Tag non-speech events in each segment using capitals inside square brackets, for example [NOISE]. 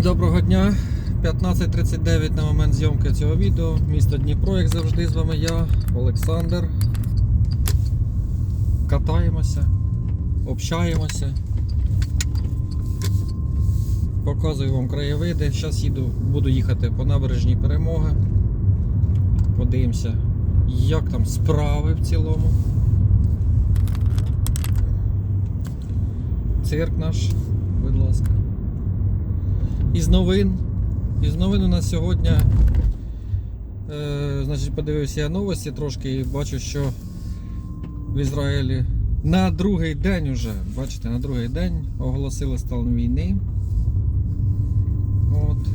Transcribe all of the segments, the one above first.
Доброго дня. 15.39 на момент зйомки цього відео. Місто Дніпро, як завжди, з вами я, Олександр. Катаємося, общаємося. Показую вам краєвиди. Зараз їду, буду їхати по набережній перемоги. Подивимося, як там справи в цілому. Цирк наш, будь ласка. Із новин. Із новин у нас сьогодні. Е, значить, подивився я новості трошки і бачу, що в Ізраїлі на другий день уже, бачите, на другий день оголосили стан війни. От.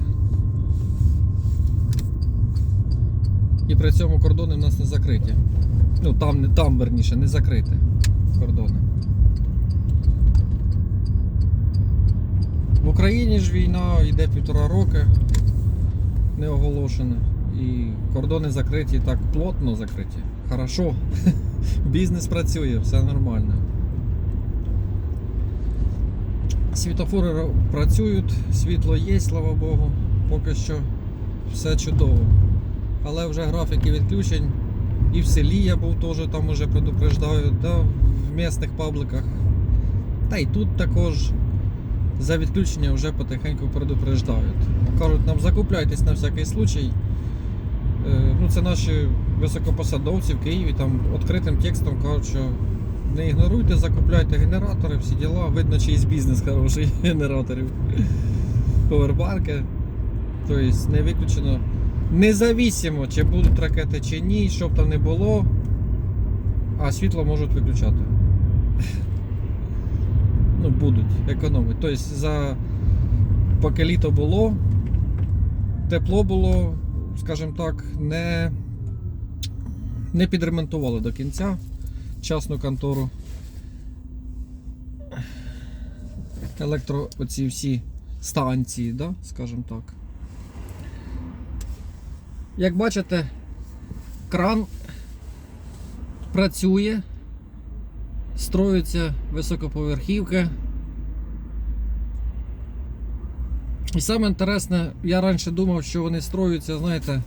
І при цьому кордони в нас не закриті. Ну, там, там, верніше, не закриті кордони. В Україні ж війна йде півтора роки, не оголошена. І кордони закриті так плотно закриті. Хорошо. [LAUGHS] Бізнес працює, все нормально. Світофори працюють, світло є, слава Богу. Поки що все чудово. Але вже графіки відключень. І в селі я був теж там уже предупреждаю, да, в місних пабликах. Та й тут також за відключення вже потихеньку предупреждають. Кажуть, нам закупляйтесь на всякий случай. Е, Ну, це наші високопосадовці в Києві там відкритим текстом кажуть, що не ігноруйте, закупляйте генератори, всі діла. Видно, чийсь бізнес хороший [LAUGHS] генераторів. Повербанки. Тобто не виключено. Независимо, чи будуть ракети чи ні, щоб там не було, а світло можуть виключати. Ну, будуть економити. Тобто, за поки літо було, тепло було, скажімо так, не, не підремонтували до кінця частну контору. Електро оці всі станції, да, скажімо так. Як бачите, кран працює, строються високоповерхівки. І саме інтересне, я раніше думав, що вони строються, знаєте.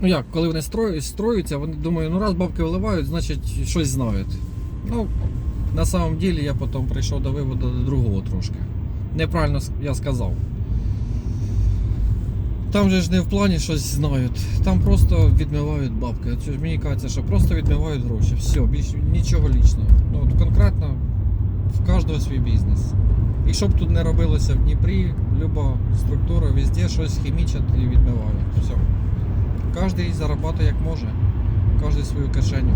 Ну як, коли вони строю- строються, вони думаю, ну раз бабки вливають, значить щось знають. Ну, на самом деле я потім прийшов до виводу до другого трошки. Неправильно я сказав. Там же ж не в плані щось знають. Там просто відмивають бабки. Це мені кажеться, що просто відмивають гроші. Все, більш нічого лічного. Ну, от конкретно в кожного свій бізнес. І щоб тут не робилося в Дніпрі, люба структура везде щось хімічать і відмивають. Все. Кожен заробляє як може. Кожен свою кишеню.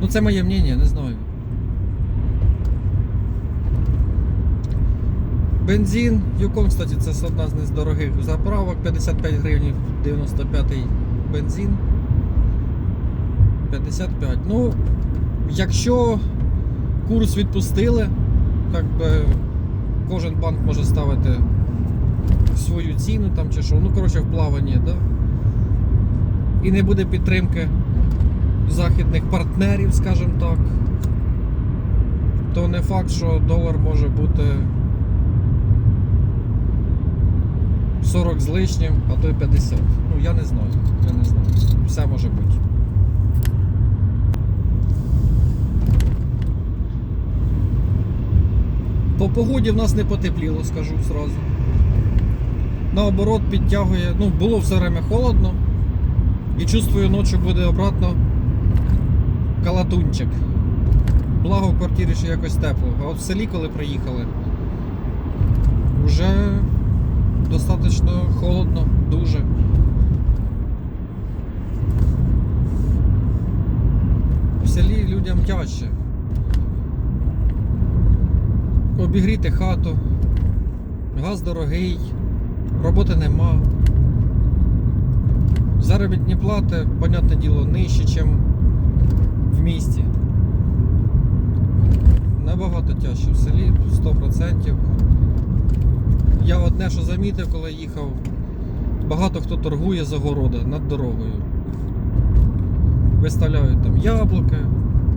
Ну це моє мнення, не знаю. Бензин, Юкон, кстати, це одна з недорогих заправок, 55 гривень 95-й бензин. 55. Ну, якщо курс відпустили, як би кожен банк може ставити свою ціну там чи що. Ну, коротше, в плаванні, да? І не буде підтримки західних партнерів, скажімо так, то не факт, що долар може бути 40 з лишнім, а то й 50. Ну, я не знаю. Я не знаю. Все може бути. По погоді в нас не потепліло, скажу зразу. Наоборот, підтягує. Ну, було все время холодно. І чувствую, ночі буде обратно калатунчик. Благо в квартирі ще якось тепло. А от в селі, коли приїхали, вже достатньо холодно, дуже. В селі людям тяжче. Обігріти хату, газ дорогий, роботи нема. Заробітні плати, понятне діло, нижче, ніж в місті. Набагато тяжче в селі, 100%. Я одне, що замітив, коли їхав, багато хто торгує з огорода над дорогою. Виставляють там яблуки,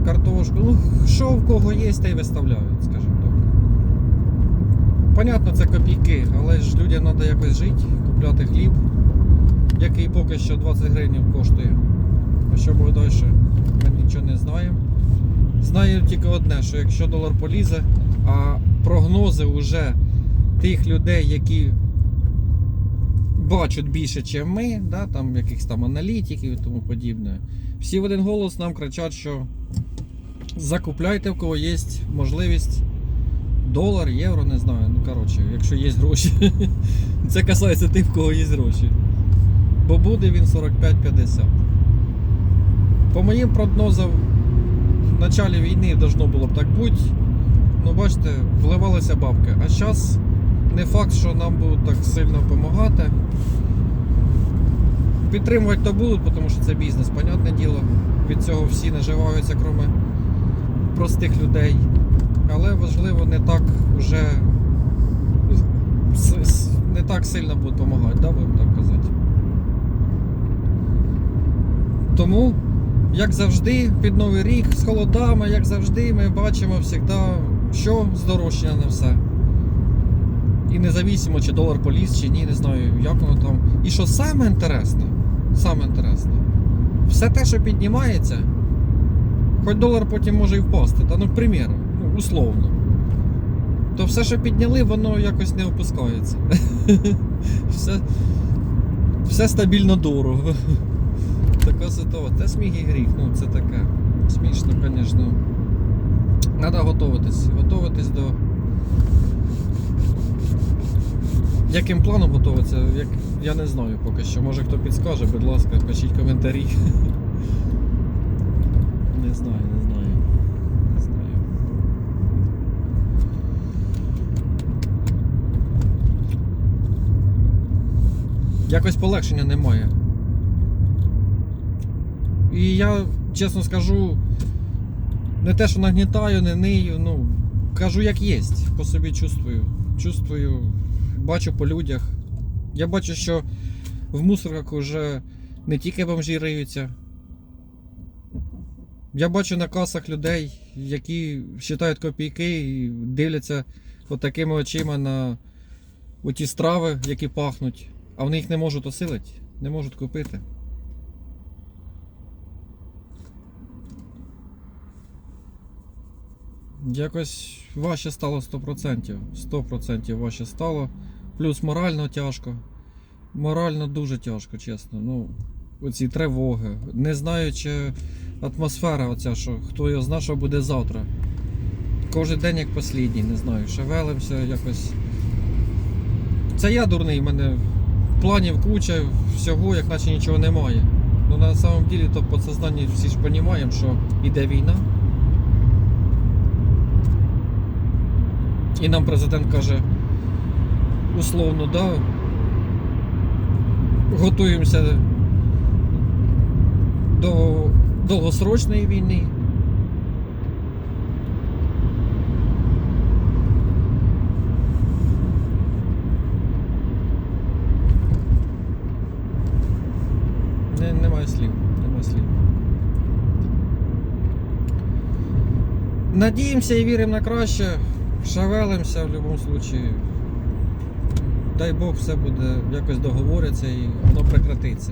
картошку. Ну, що в кого є, те й виставляють, скажімо так. Понятно, це копійки, але ж людям треба якось жити, купляти хліб, який поки що 20 гривень коштує. А що буде далі, ми нічого не знаємо. Знаю тільки одне, що якщо долар полізе, а прогнози вже тих людей, які бачать більше, ніж ми, да, там якихось там аналітиків і тому подібне, всі в один голос нам кричать, що закупляйте, в кого є можливість долар, євро, не знаю. Ну коротше, якщо є гроші. [LAUGHS] Це касається тих, в кого є гроші. Бо буде він 45-50. По моїм прогнозам, в началі війни должно було б так бути. Ну, бачите, вливалися бабки. А зараз не факт, що нам будуть так сильно допомагати. Підтримувати то будуть, тому що це бізнес, понятне діло. Від цього всі наживаються, крім простих людей. Але важливо не так вже не так сильно будуть допомагати, да, будемо так казати. Тому, як завжди, під Новий рік з холодами, як завжди, ми бачимо завжди, що здорожчання на все. І независимо, чи долар поліз, чи ні, не знаю, як воно там. І що саме інтересне, саме інтересне, все те, що піднімається, хоч долар потім може і впасти, та ну, к примеру, ну, условно. То все, що підняли, воно якось не опускається. [LAUGHS] Все, все стабільно дорого. [LAUGHS] Така ситуація. Це сміх і гріх, ну це таке. Смішно, звісно. Треба готуватись. Готуватись до. Яким планом готуватися, як... я не знаю поки що. Може хто підскаже, будь ласка, пишіть коментарі. [LAUGHS] Не знаю, не знаю. Не знаю. Якось полегшення немає. І я, чесно скажу, не те, що нагнітаю, не нию, ну, кажу, як є, по собі чувствую. Чувствую, бачу по людях. Я бачу, що в мусорках вже не тільки бомжі риються. Я бачу на касах людей, які вважають копійки і дивляться отакими очима на ті страви, які пахнуть, а вони їх не можуть осилити, не можуть купити. Якось важче стало 100%. 100% важче стало. Плюс морально тяжко. Морально дуже тяжко, чесно. Ну, оці тривоги. Не знаю, чи атмосфера оця, що хто його знає, що буде завтра. Кожен день як послідній, не знаю. Шевелимося якось. Це я дурний, в мене планів куча, всього, як наче нічого немає. Ну на самом деле, то по сознанні всі ж розуміємо, що йде війна. І нам президент каже, условно, да, готуємося до довгосрочної війни. Не, немає слів, немає слів. Надіємося і віримо на краще. Шевелимося в будь-якому випадку. Дай Бог все буде якось договориться і воно прекратиться.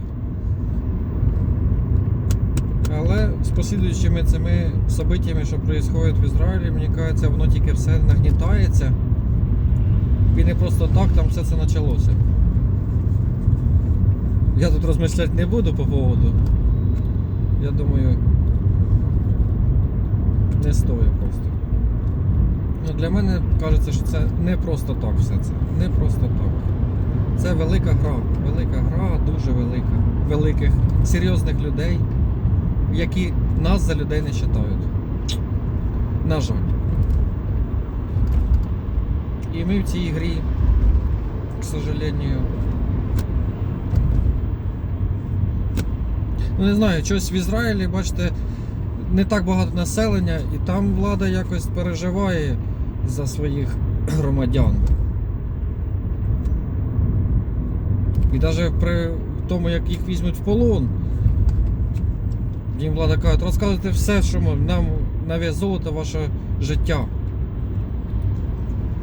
Але з послідуючими цими событиями, що відбуваються в Ізраїлі, мені кажеться, воно тільки все нагнітається. І не просто так там все це почалося. Я тут розмишляти не буду по поводу. Я думаю, не стоїть просто. Ну, для мене кажеться, що це не просто так все це. Не просто так. Це велика гра. Велика гра, дуже велика. Великих, серйозних людей, які нас за людей не вважають. На жаль. І ми в цій грі, к сожалению. Ну не знаю, щось в Ізраїлі, бачите, не так багато населення, і там влада якось переживає за своїх громадян. І навіть при тому, як їх візьмуть в полон, Їм влада каже, розказуйте все, що нам нав'язовувати ваше життя.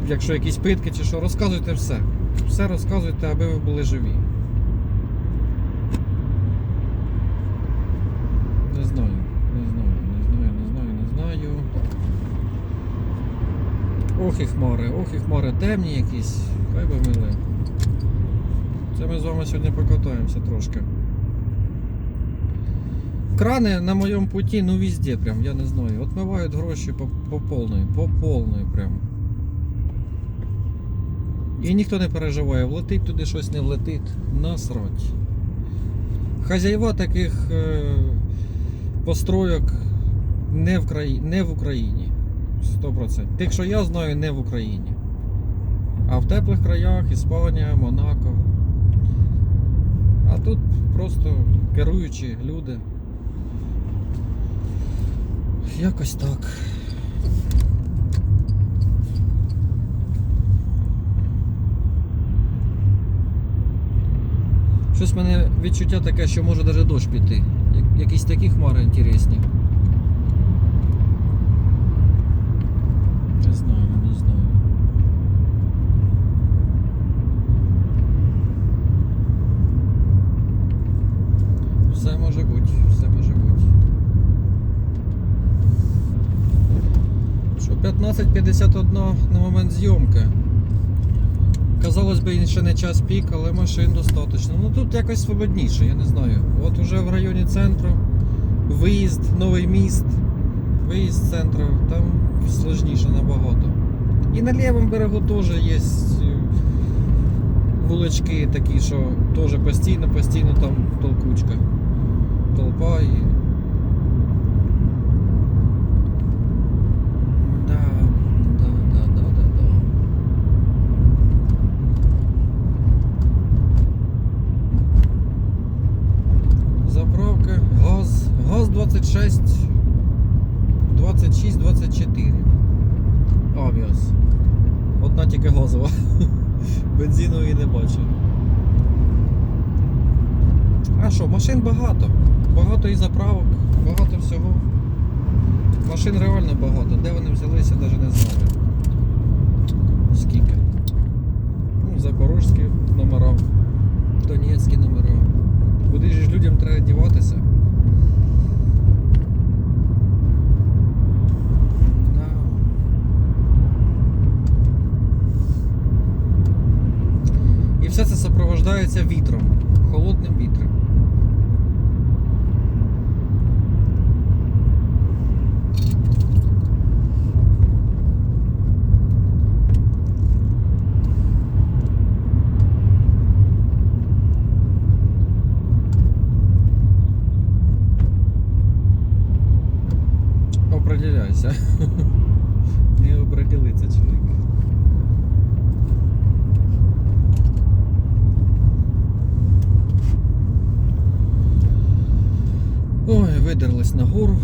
Якщо якісь питки чи що, розказуйте все. Все розказуйте, аби ви були живі. Не знаю, не знаю, не знаю, не знаю, не знаю. Ох і хмари, ох і хмари темні якісь. Хай би мили. Це ми з вами сьогодні покатаємося трошки. Крани на моєму путі, ну везде прям, я не знаю. Отмивають гроші по, по повної, по повної прям. І ніхто не переживає, влетить туди щось не влетить. Насрать. Хазяїва таких е, постройок не в, краї... не в Україні. 100%. Тих, що я знаю, не в Україні. А в теплих краях Іспанія, Монако. А тут просто керуючі люди. Якось так. Щось в мене відчуття таке, що може навіть дощ піти. Якісь такі хмари інтересні. Знаю, не знаю. Все може бути, все може бути. Що 15.51 на момент зйомки. Казалось би, ще не час пік, але машин достатньо. Ну тут якось свободніше, я не знаю. От уже в районі центру виїзд, новий міст, виїзд з центру, там сложніше набагато. І на лівому берегу теж є е, вулички такі, що теж постійно, постійно там толкучка. Толпа і. Да, да, да, да, да, да. Заправка, газ, газ 26, 26, 24. Авіас. Одна тільки газова. [LAUGHS] Бензинової не бачу. А що, машин багато. Багато і заправок, багато всього. Машин реально багато. Де вони взялися, навіть не знаю. Скільки? Ну, запорожські номера, донецькі номера. Куди ж людям треба діватися? Да. І все це супроводжується вітром, холодним вітром. Ой, видерлась на гору.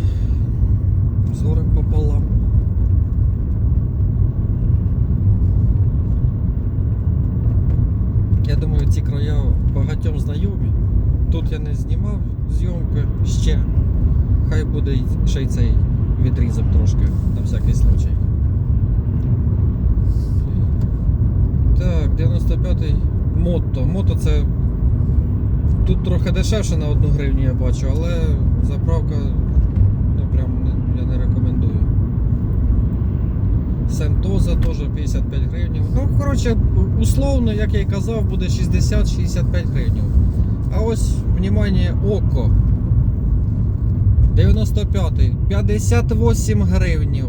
З горем пополам. Я думаю, ці края багатьом знайомі. Тут я не знімав зйомки ще. Хай буде ще й цей відрізок трошки, на всякий случай. Так, 95-й мото. Мото це. Тут трохи дешевше на 1 гривню я бачу, але заправка ну прям не- я не рекомендую. Сентоза теж 55 гривень. Ну, коротше, условно, як я і казав, буде 60-65 гривень. А ось, внимание, око. 95 58 гривнів.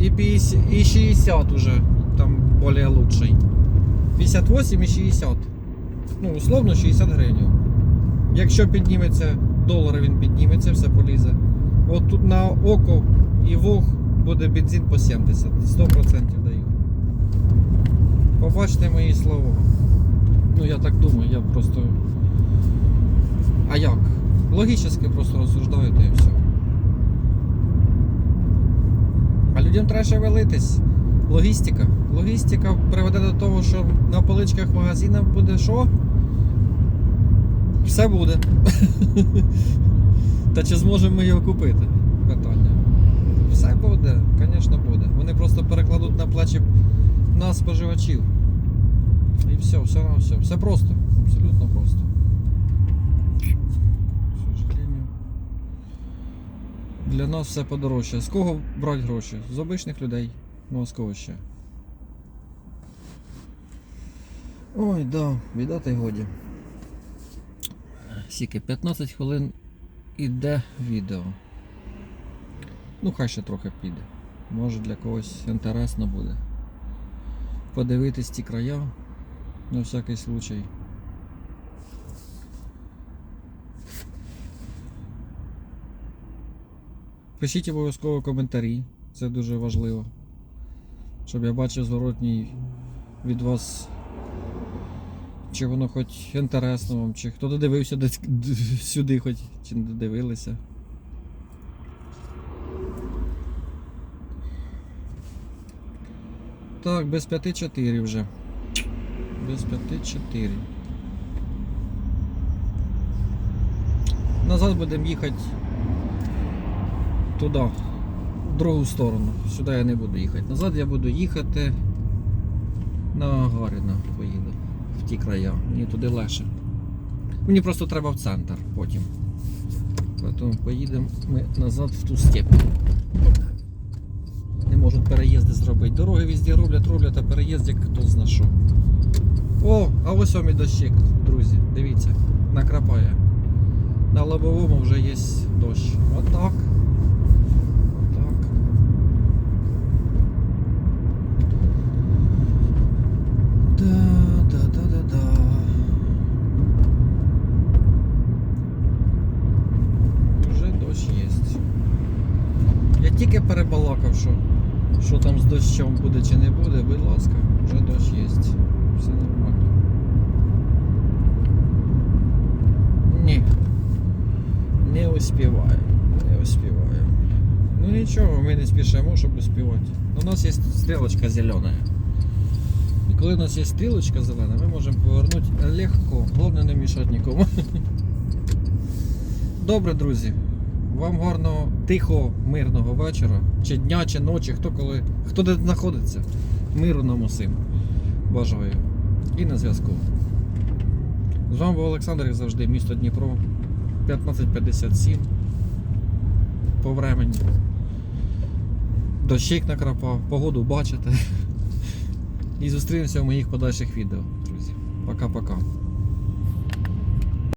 І, 50, і 60 уже. Там более лучший. 58 і 60. Ну, условно 60 гривень. Якщо підніметься долар, він підніметься, все полізе. От тут на око і вог буде бензин по 70. 100% даю. Побачте мої слова. Ну я так думаю, я просто. А як? Логічно просто розсуждаєте і все. А людям треба шевелитись. Логістика. Логістика приведе до того, що на поличках магазинів буде що? Все буде. [LAUGHS] Та чи зможемо ми його купити? Питання. Все буде, звісно, буде. Вони просто перекладуть на плечі нас, споживачів. І все, все на все. Все просто. Абсолютно просто. Для нас все подорожче. З кого брати гроші? З обичних людей. Ну а з кого ще? Ой, да, й годі. Сіки, 15 хвилин іде відео. Ну, хай ще трохи піде. Може для когось інтересно буде. Подивитись ті края на всякий случай. Пишіть обов'язково коментарі, це дуже важливо. Щоб я бачив зворотній від вас чи воно хоч інтересно вам, чи хто додивився десь сюди, хоч чи не додивилися. Так, без 5-4 вже. Без 5-4. Назад будемо їхати туди, в другу сторону. Сюди я не буду їхати. Назад я буду їхати на Гаріна поїду ті края. Мені туди легше. Мені просто треба в центр потім. Тому поїдемо ми назад в ту степь. Не можуть переїзди зробити. Дороги везде роблять, роблять, а переїзд як хто зна що. О, а ось вам і дощик, друзі. Дивіться, накрапає. На лобовому вже є дощ. Отак. ласка, вже дощ є. Все нормально. Ні. Не успіваю. Не успіваю. Ну нічого, ми не спішимо, щоб успівати. У нас є стрілочка зелена. І коли у нас є стрілочка зелена, ми можемо повернути легко. Головне не мішати нікому. [LAUGHS] Добре, друзі. Вам гарного, тихого, мирного вечора, чи дня, чи ночі, хто коли, хто де знаходиться. Миру нам усім. Бажаю. І на зв'язку. З вами був Олександр, як завжди, місто Дніпро. 1557. По времені. Дощик накрапав, погоду бачите. [LAUGHS] І зустрінемося в моїх подальших відео, друзі. Пока-пока.